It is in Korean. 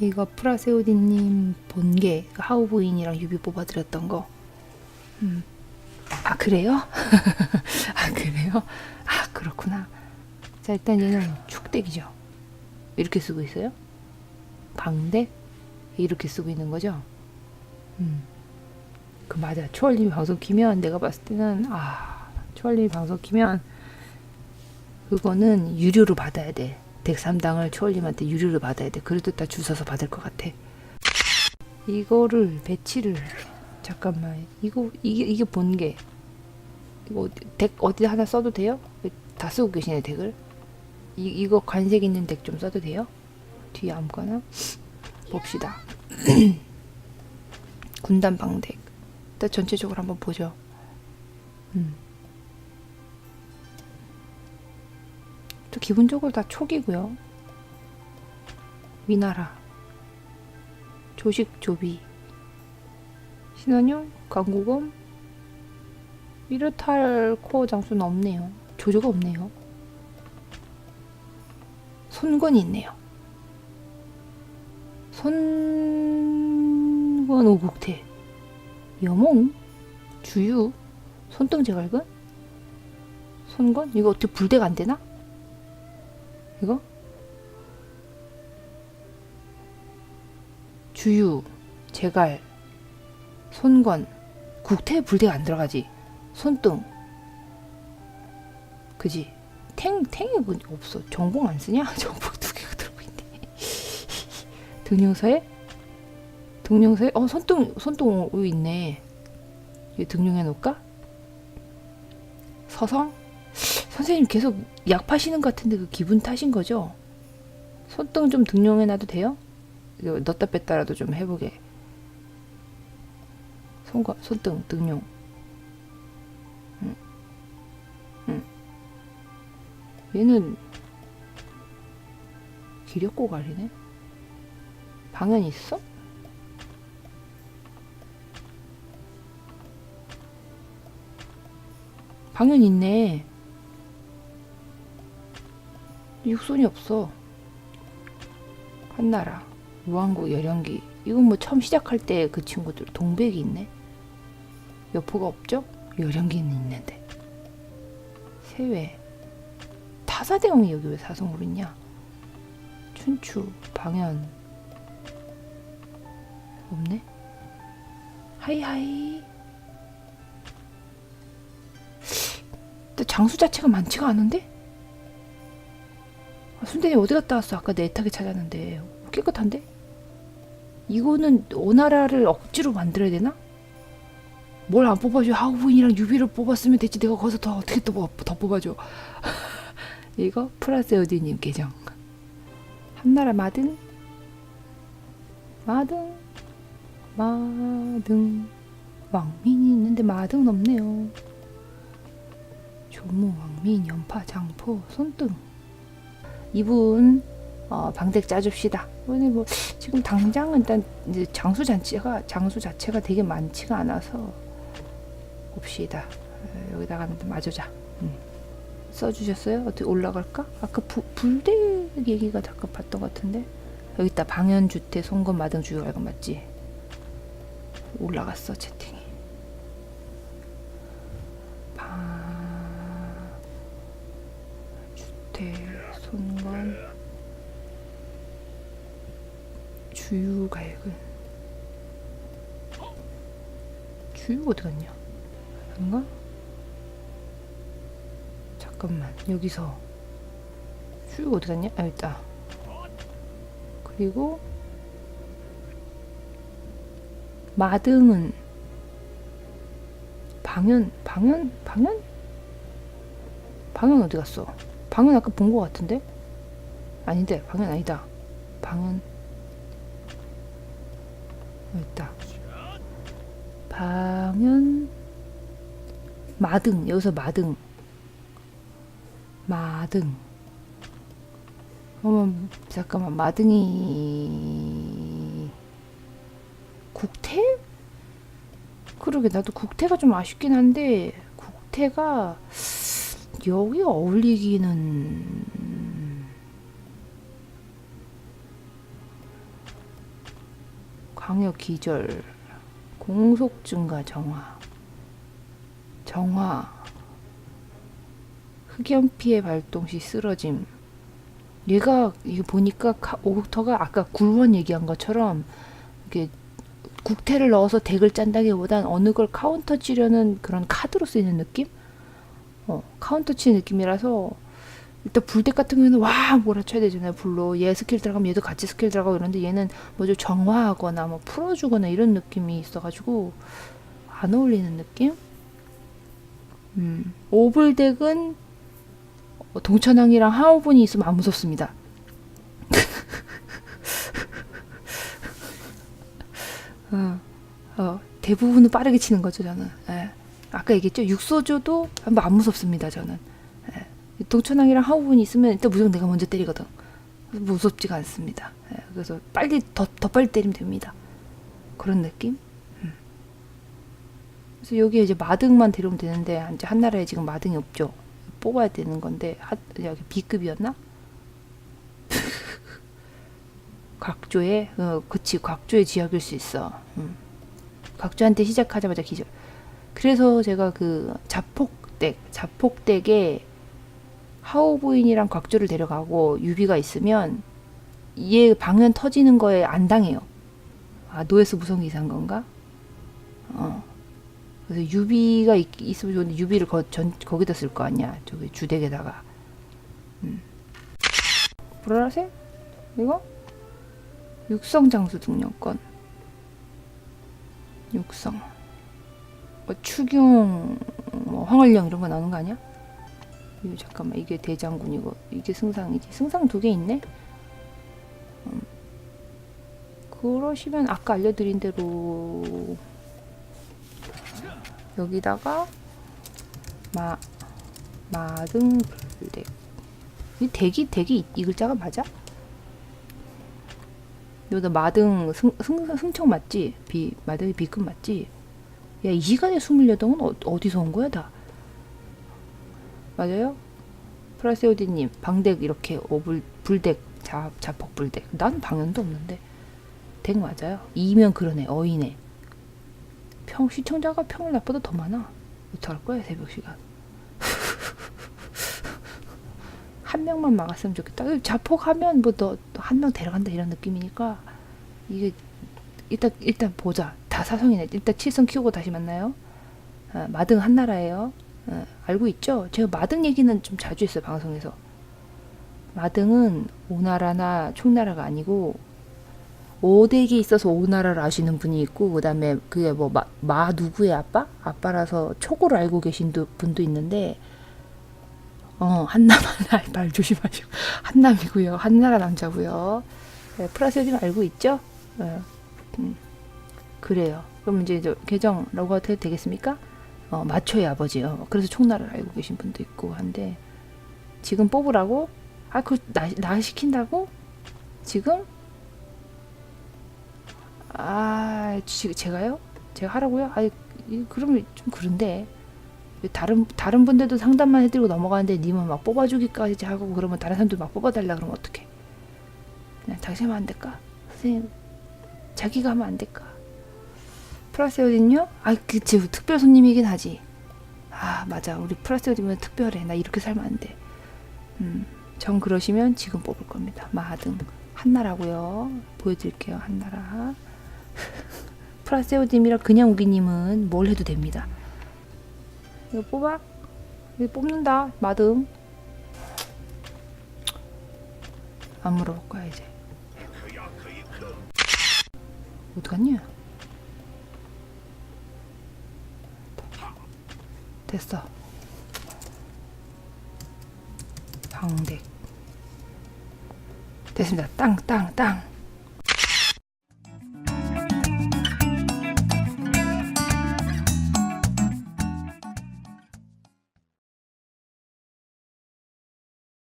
이거 프라세오디님 본게 하우보인이랑 유비 뽑아드렸던 거. 음. 아 그래요? 아 그래요? 아 그렇구나. 자 일단 얘는 축덱이죠. 이렇게 쓰고 있어요. 방덱 이렇게 쓰고 있는 거죠. 음. 그 맞아. 초월님 방송 키면 내가 봤을 때는 아 초월님 방송 키면 그거는 유료로 받아야 돼. 덱 3당을 초월님한테 유료로 받아야 돼. 그래도 다 주워서 받을 것 같아. 이거를 배치를 잠깐만 이거 이게 이게 본게 이거 어디- 덱 어디 하나 써도 돼요? 다 쓰고 계시네 덱을. 이 이거 관색 있는 덱 좀 써도 돼요? 뒤에 아무거나 봅시다. 군단 방덱. 일단 전체적으로 한번 보죠. 음. 또 기본적으로 다 촉이고요. 위나라, 조식 조비, 신원용, 강구검, 미르탈 코어 장수는 없네요. 조조가 없네요. 손권이 있네요. 손권 오국태, 여몽, 주유, 손등 제갈근, 손권 이거 어떻게 불대가 안 되나? 이거? 주유, 제갈, 손권, 국태 불대가 안 들어가지. 손등. 그지? 탱, 탱이 뭐 없어. 정봉 안 쓰냐? 정봉 두 개가 들어가 있네. 등용서에? 등용서에? 어, 손등, 손등 오 있네. 이거 등용해 놓을까? 서성? 선생님 계속 약 파시는 것 같은데 그 기분 탓인 거죠? 손등 좀 등용해 놔도 돼요? 넣었다 뺐다라도 좀 해보게. 손과 손등 등용. 얘는 기력고 관리네. 방연 있어? 방연 있네. 육손이 없어. 한나라, 무한고, 열연기. 이건 뭐 처음 시작할 때 그 친구들 동백이 있네. 여포가 없죠? 열연기는 있는데. 세외. 타사대왕이 여기 왜 사성으로 있냐? 춘추, 방연. 없네? 하이하이. 근데 장수 자체가 많지가 않은데? 아, 순대님 어디 갔다 왔어? 아까 내 애타게 찾았는데 깨끗한데? 이거는 오나라를 억지로 만들어야 되나? 뭘 안 뽑아줘? 하우부인이랑 유비를 뽑았으면 됐지. 내가 거기서 더 어떻게 또 뭐- 더 뽑아줘? 이거 프라세오디님 계정. 한나라 마등, 마등, 마등. 왕민이 있는데 마등은 없네요. 조무, 왕민, 연파, 장포, 손등. 이분 어, 방댁 짜줍시다. 오늘 뭐 지금 당장은 일단 이제 장수 자체가 장수 자체가 되게 많지가 않아서 봅시다. 어, 여기다가 마저자. 음. 써주셨어요? 어떻게 올라갈까? 아까 부, 불대 얘기가 잠깐 봤던 것 같은데 여기 있다 방연주태 송건 마등 주요알건 맞지? 올라갔어 채팅이. 방 주태 손건 주유갈근 주유 어디 갔냐? 아닌가? 잠깐만 여기서 주유 어디 갔냐? 아 있다. 그리고 마등은 방연 방연 방연 방연 어디 갔어? 방연 아까 본 것 같은데? 아닌데 방연 아니다. 방연 여기 있다. 방연 마등 여기서 마등 마등 어머 잠깐만 마등이 국태? 그러게 나도 국태가 좀 아쉽긴 한데 국태가 여기 어울리기는 방역 기절, 공속 증가 정화, 정화, 흑연 피해 발동 시 쓰러짐. 얘가 이거 보니까 카- 오흑터가 아까 굴원 얘기한 것처럼 이게 국태를 넣어서 덱을 짠다기보단 어느 걸 카운터 치려는 그런 카드로 쓰이는 느낌? 어, 카운터 치는 느낌이라서 일단 불덱 같은 경우에는 와 몰아쳐야 되잖아요 불로 얘 스킬 들어가면 얘도 같이 스킬 들어가고 이러는데 얘는 뭐좀 정화하거나 뭐 풀어주거나 이런 느낌이 있어가지고 안 어울리는 느낌? 음 오블덱은 어, 동천왕이랑 하오분이 있으면 안 무섭습니다 어, 어, 대부분은 빠르게 치는 거죠 저는 예. 아까 얘기했죠 육소조도 한번 안 무섭습니다 저는 예. 동천왕이랑 하오분이 있으면 일단 무조건 내가 먼저 때리거든 무섭지가 않습니다 예. 그래서 빨리 더, 더 빨리 때리면 됩니다 그런 느낌 음. 그래서 여기에 이제 마등만 데려오면 되는데 이제 한 나라에 지금 마등이 없죠 뽑아야 되는 건데 하, 여기 B급이었나? 각조에 어 그치 각조의 지역일 수 있어 음. 각조한테 시작하자마자 기절 그래서 제가 그 자폭덱 자폭덱에 하오 부인이랑 각조를 데려가고 유비가 있으면 얘 방면 터지는 거에 안 당해요 아 노에스 무성 기사인 건가? 어 그래서 유비가 있, 있으면 좋은데 유비를 거, 전, 거기다 쓸 거 아니야 저기 주덱에다가 음. 보라색? 이거? 육성 장수 등록권 육성 뭐 추경 뭐 황홀령 이런 거 나오는 거 아니야? 이거 잠깐만 이게 대장군이고 이게 승상이지 승상 두 개 있네 음. 그러시면 아까 알려드린 대로 여기다가 마 마등 불덱 이 덱이 이, 이 글자가 맞아? 여기다 마등 승, 승, 승청 맞지? 비 마등이 B급 맞지? 야, 이 시간에 28은 어, 어디서 온 거야, 다? 맞아요? 프라세오디님, 방덱 이렇게 오불, 불덱, 자, 자폭 불덱. 난 방연도 없는데. 덱 맞아요. 이면 그러네, 어이네. 평, 시청자가 평일 낮보다 더 많아. 어떡할 거야, 새벽 시간. 한 명만 막았으면 좋겠다. 자폭하면 뭐 너 한 명 데려간다 이런 느낌이니까 이게 일단 일단 보자. 다 사성이네. 일단 칠성 키우고 다시 만나요. 아, 마등 한 나라예요. 아, 알고 있죠? 제가 마등 얘기는 좀 자주 했어요 방송에서. 마등은 오나라나 총나라가 아니고 오덱이 있어서 오나라를 아시는 분이 있고 그다음에 그게 뭐마 누구의 아빠? 아빠라서 초고를 알고 계신 두- 분도 있는데 어 한남 한날 말 조심하시고 한남이고요 한나라 남자고요 네, 프라세딘 알고 있죠? 네. 음, 그래요. 그럼 이제 저 계정 로그아웃 해도 되겠습니까? 어, 마초의 아버지요. 그래서 총나라를 알고 계신 분도 있고 한데 지금 뽑으라고? 아, 그나 나 시킨다고? 지금? 아, 지, 제가요? 제가 하라고요? 아, 그러면 좀 그런데 다른 다른 분들도 상담만 해드리고 넘어가는데 님은 막 뽑아주기까지 하고 그러면 다른 사람들 막 뽑아달라 그러면 어떡해? 그냥 당신 하면 안 될까? 선생님 자기가 하면 안 될까? 프라세오딘요? 아, 그치 특별 손님이긴 하지. 아, 맞아. 우리 프라세오딘은 특별해. 나 이렇게 살면 안 돼. 음, 정 그러시면 지금 뽑을 겁니다. 마하등 한나라고요. 보여드릴게요. 한나라. 프라세오딘이랑 그냥 우기님은 뭘 해도 됩니다. 이거 뽑아? 이거 뽑는다. 마등. 안 물어볼 거야 이제. 어떡하냐? 됐어. 방댁. 됐습니다. 땅, 땅, 땅.